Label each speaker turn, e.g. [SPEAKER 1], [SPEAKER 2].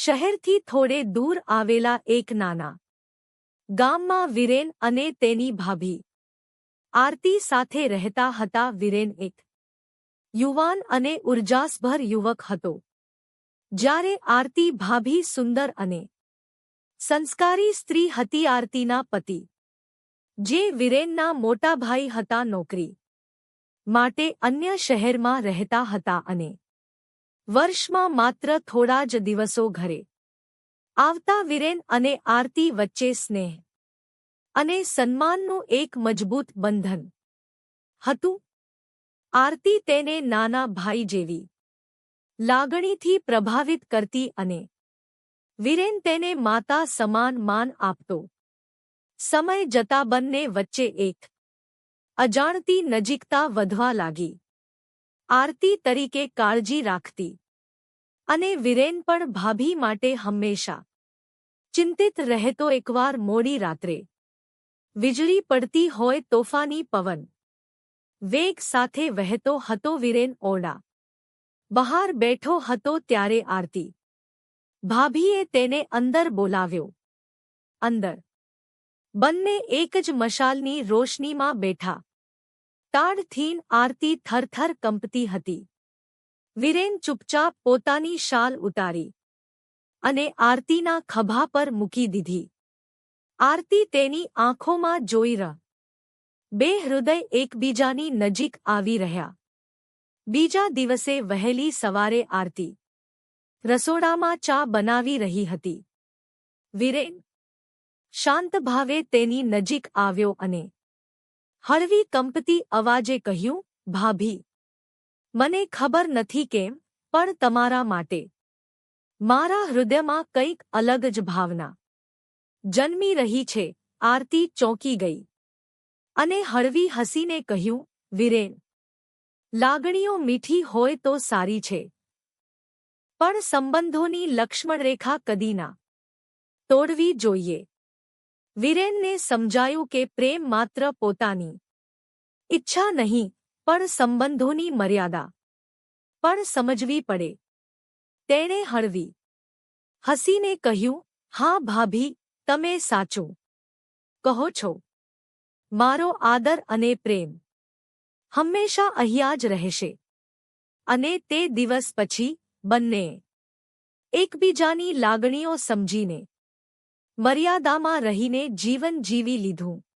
[SPEAKER 1] શહેરથી થોડે દૂર આવેલા એક નાના ગામમાં વિરેન અને તેની ભાભી આરતી સાથે રહેતા હતા. વિરેન એક યુવાન અને ઉર્જાસભર યુવક હતો. જ્યારે આરતી ભાભી સુંદર અને સંસ્કારી સ્ત્રી હતી. આરતીના પતિ, જે વિરેનના મોટા ભાઈ હતા, નોકરી માટે અન્ય શહેરમાં રહેતા હતા અને વર્ષમાં માત્ર થોડા જ દિવસો ઘરે. આવતા વિરેન અને આરતી વચ્ચે સ્નેહ. અને સન્માનનું એક મજબૂત બંધન. હતું. આરતી તેને નાના ભાઈ જેવી. લાગણીથી પ્રભાવિત કરતી અને વિરેન તેને માતા સમાન માન આપતો. સમય જતા બંને વચ્ચે એક અજાણતી નજીકતા વધવા લાગી. આરતી તરીકે કાળજી રાખતી. અને વિરેન પણ ભાભી માટે હંમેશા. ચિંતિત રહેતો એકવાર મોડી રાત્રે. વીજળી પડતી હોય તોફાની પવન. વેગ સાથે વહેતો હતો વિરેન ઓરડા. બહાર બેઠો હતો ત્યારે આરતી. ભાભીએ તેને અંદર બોલાવ્યો. અંદર. બંને એક જ મશાલની રોશનીમાં બેઠા. તાડથીન આરતી થરથર કંપતી હતી. વિરેન ચૂપચાપ પોતાની શાલ ઉતારી અને આરતીના ખભા પર મૂકી દીધી. આરતી તેની આંખોમાં જોઈ રહ બે હૃદય એકબીજાની નજીક આવી રહ્યા. બીજા દિવસે વહેલી સવારે આરતી રસોડામાં ચા બનાવી રહી હતી. વિરેન શાંત ભાવે તેની નજીક આવ્યો અને હળવી કંપતી અવાજે કહ્યું, ભાભી, મને ખબર નથી કેમ, પણ તમારા માટે. મારા હૃદયમાં કંઈક અલગ જ ભાવના. જન્મી રહી છે, આરતી ચોંકી ગઈ. અને હળવી હસીને કહ્યું, વિરેન, લાગણીઓ મીઠી હોય તો સારી છે. પણ સંબંધોની લક્ષ્મણરેખા કદી ના. તોડવી જોઈએ. વિરેનને સમજાયું કે પ્રેમ માત્ર પોતાની ઈચ્છા નહીં, પણ સંબંધોની મર્યાદા. પણ સમજવી પડે. તેણે હળવી હસીને કહ્યું, હા ભાભી, તમે સાચું કહો છો. મારો આદર અને પ્રેમ હંમેશા અહીંયા જ રહેશે. અને તે દિવસ પછી બંને એકબીજાની લાગણીઓ સમજીને મર્યાદામાં રહીને જીવન જીવી લીધું.